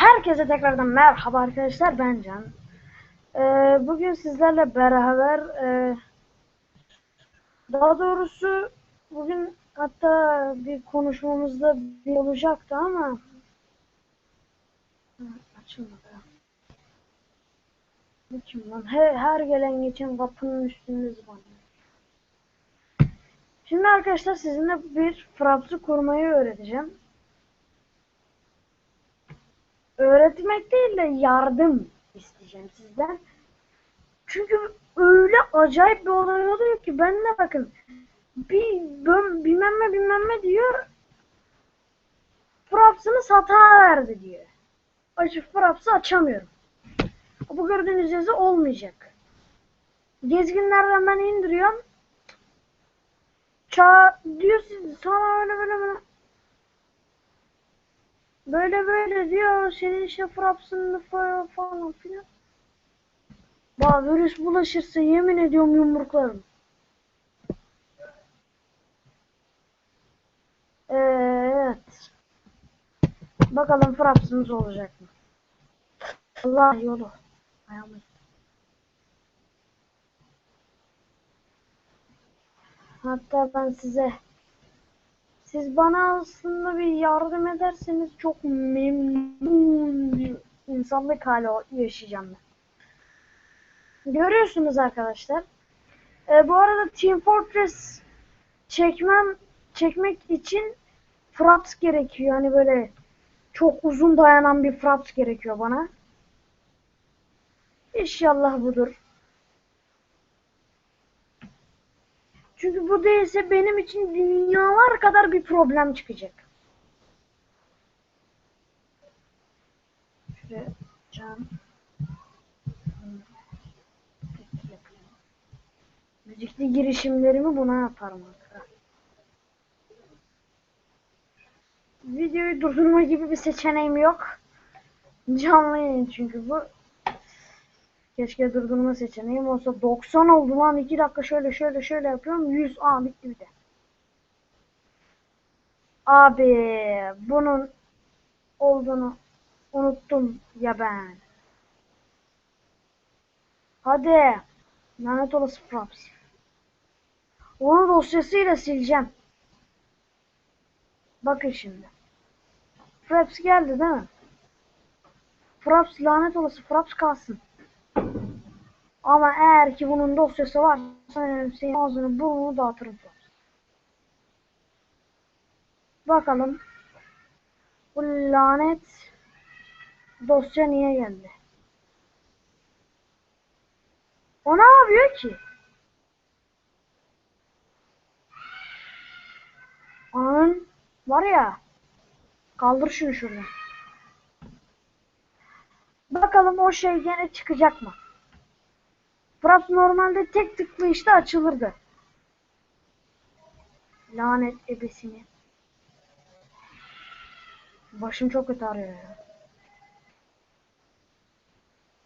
Herkese tekrardan merhaba arkadaşlar ben Can. Ee, bugün sizlerle beraber e, daha doğrusu bugün hatta bir konuşmamızda bir olacaktı ama Hı, açılmadı. Bu kim lan? Her, her gelen geçen kapının üstünde zıbanıyor. Şimdi arkadaşlar sizinle bir frapsı kurmayı öğreteceğim. Öğretmek değil de yardım isteyeceğim sizden. Çünkü öyle acayip bir olay oluyor ki ben de bakın bir böm, bilmem ne bilmem ne diyor Fraps'ını sata verdi diyor. Açıp Fraps'ı açamıyorum. Bu gördüğünüz yazı olmayacak. Gezginlerden ben indiriyorum. Ça diyor siz sana öyle böyle böyle Böyle böyle diyor senin işte frapsın falan filan. Bak virüs bulaşırsa yemin ediyorum yumruklarım. Evet. Bakalım frapsımız olacak mı? Allah yolu. Ayağımı. Hatta ben size siz bana aslında bir yardım ederseniz çok memnun bir insanlık hali yaşayacağım ben. Görüyorsunuz arkadaşlar. Ee, bu arada Team Fortress çekmem çekmek için fraps gerekiyor. Hani böyle çok uzun dayanan bir fraps gerekiyor bana. İnşallah budur. Çünkü bu değilse benim için dünyalar kadar bir problem çıkacak. Şuraya can. Müzikli girişimlerimi buna yaparım arkadaşlar. Videoyu durdurma gibi bir seçeneğim yok. Canlı yayın çünkü bu. Keşke durdurma seçeneğim olsa 90 oldu lan 2 dakika şöyle şöyle şöyle yapıyorum 100 aa bitti bir de. Abi bunun olduğunu unuttum ya ben. Hadi. Lanet olası Fraps. Onu dosyasıyla sileceğim. Bakın şimdi. Fraps geldi değil mi? Fraps lanet olası Fraps kalsın. Ama eğer ki bunun dosyası varsa senin ağzını burnunu dağıtırım. Bakalım. Bu lanet dosya niye geldi? O ne yapıyor ki? Anın var ya. Kaldır şunu şuradan. Bakalım o şey gene çıkacak mı? Fraps normalde tek tıklı işte açılırdı. Lanet ebesini. Başım çok kötü ağrıyor ya.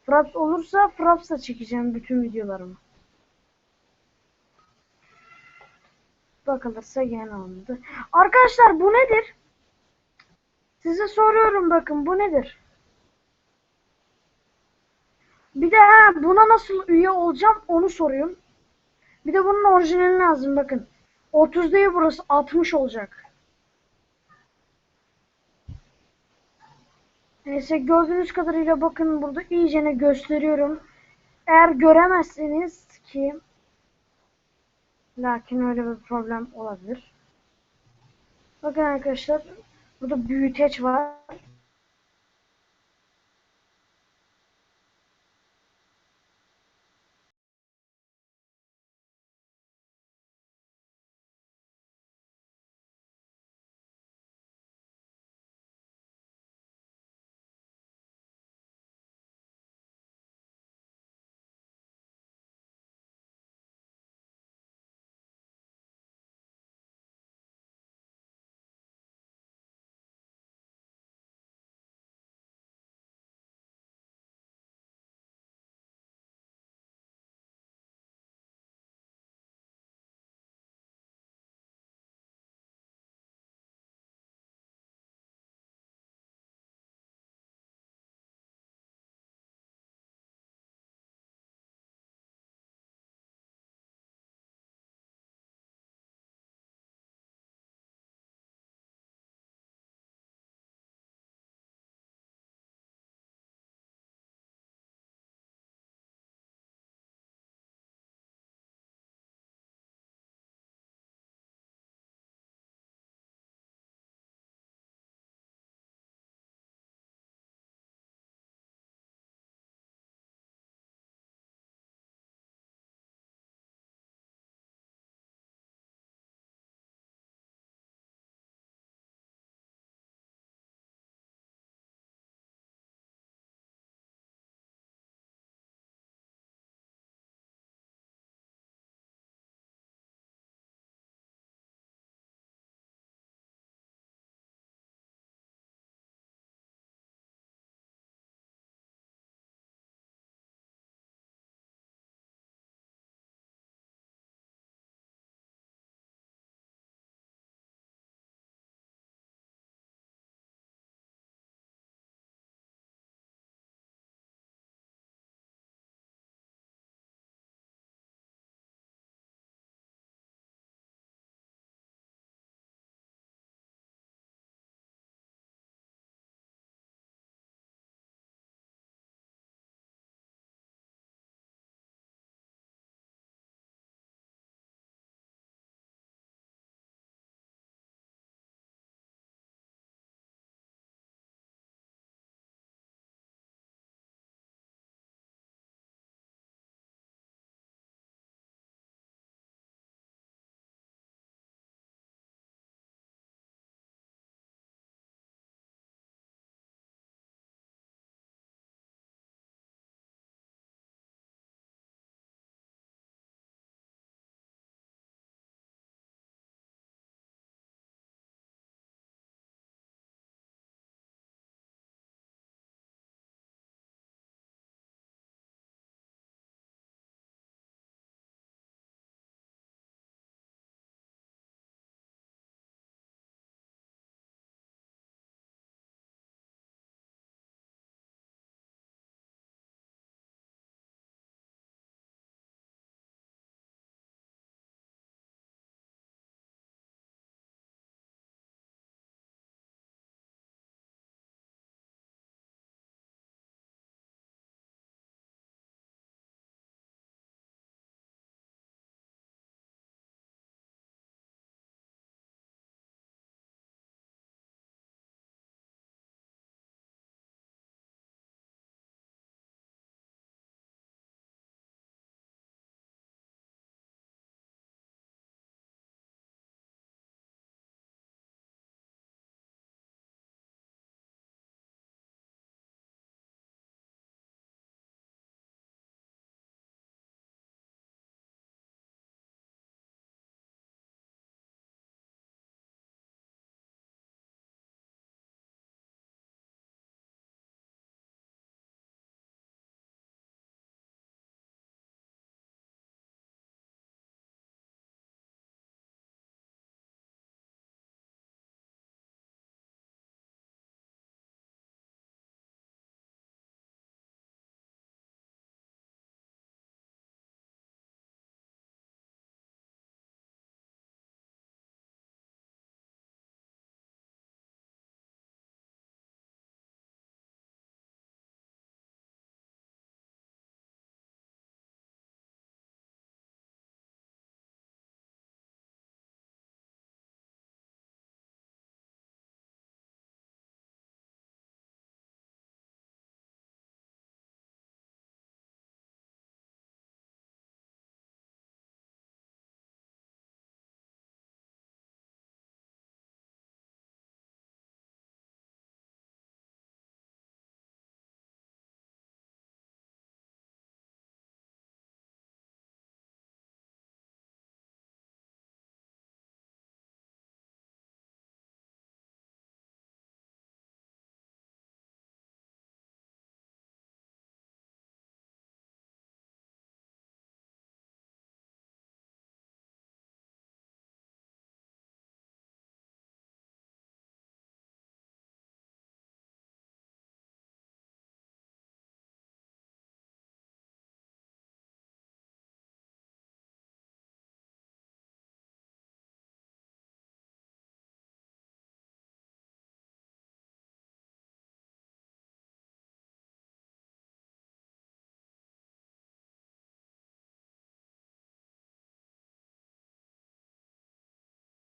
Fraps olursa Fraps'la çekeceğim bütün videolarımı. Bakılırsa gene olmadı. Arkadaşlar bu nedir? Size soruyorum bakın bu nedir? Bir de ha, buna nasıl üye olacağım onu soruyorum. Bir de bunun orijinali lazım bakın. 30 değil burası 60 olacak. Neyse gördüğünüz kadarıyla bakın burada iyicene gösteriyorum. Eğer göremezseniz ki lakin öyle bir problem olabilir. Bakın arkadaşlar burada büyüteç var.